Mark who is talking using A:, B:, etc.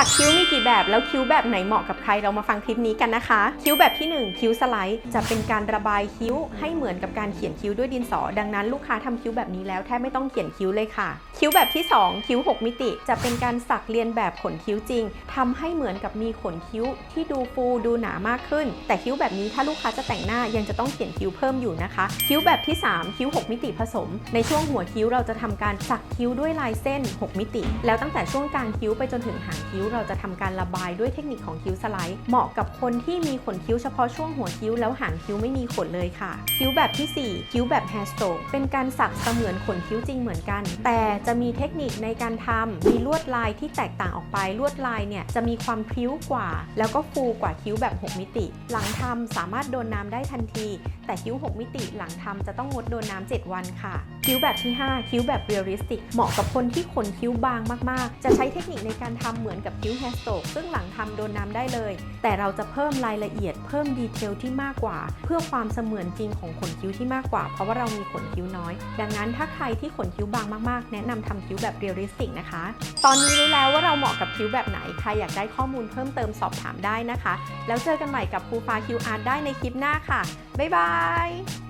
A: สักคิ้วมีกี่แบบแล้วคิ้วแบบไหนเหมาะกับใครเรามาฟังคลิปนี้กันนะคะ คิ้วแบบที่ 1 คิ้วสไลด์จะเป็นการระบายคิ้วให้เหมือนกับการเขียนคิ้วด้วยดินสอ ดังนั้นลูกค้าทำคิ้วแบบนี้แล้วแทบไม่ต้องเขียนคิ้วเลยค่ะ คิ้วแบบที่ 2 คิ้ว 6 มิติ จะเป็นการสักเรียนแบบขนคิ้วจริงทำให้เหมือนกับมีขนคิ้วที่ดูฟูดูหนามากขึ้น แต่คิ้วแบบนี้ถ้าลูกค้าจะแต่งหน้ายังจะต้องเขียนคิ้วเพิ่มอยู่นะคะ คิ้วแบบที่ 3 คิ้ว 6 มิติผสม ในช่วงหัวคิ้วเราจะทำการสักคิ้วด้วยลายเส้น 6 มิติ แล้วตั้งแต่ช่วงกลางคิ้วไปจนถึงหางคิ้วเราจะทำการระบายด้วยเทคนิคของคิ้วสไลด์ เหมาะกับคนที่มีขนคิ้วเฉพาะช่วงหัวคิ้วแล้วหางคิ้วไม่มีขนเลยค่ะ คิ้วแบบทีสี่4 คิ้วแบบแฮสโตกเป็นการสักเสมือนขนคิ้วจริงเหมือนกัน แต่จะมีเทคนิคในการทำมีลวดลายที่แตกต่างออกไปลวดลายเนี่ยจะมีความพริ้วกว่า แล้วก็ฟูกว่าคิ้วแบบ 6 มิติ หลังทำสามารถโดนน้ำได้ทันที แต่คิ้ว 6 มิติหลังทำจะต้องงดโดนน้ำ7วันค่ะ คิ้วแบบที่ 5 คิ้วแบบเรียลลิสติก เหมาะกับคนที่ขนคิ้วบางมากๆ จะใช้เทคนิคในการทำเหมือนกับคิ้วแฮสโตกซึ่งหลังทำโดนน้ำได้เลย แต่เราจะเพิ่มรายละเอียดเพิ่มดีเทลที่มากกว่า เพื่อความเสมือนจริงของขนคิ้วที่มากกว่า เพราะว่าเรามีขนคิ้วน้อย ดังนั้นถ้าใครที่ขนคิ้วบางมากๆ แนะนำทำคิ้วแบบเรียลลิสติกนะคะ ตอนนี้รู้แล้วว่าเราเหมาะกับคิ้วแบบไหน ใครอยากได้ข้อมูลเพิ่มเติมสอบถามได้นะคะ แล้วเจอกันใหม่กับครูฟ้าคิ้วอาร์ได้ในคลิปหน้าค่ะบ๊ายบาย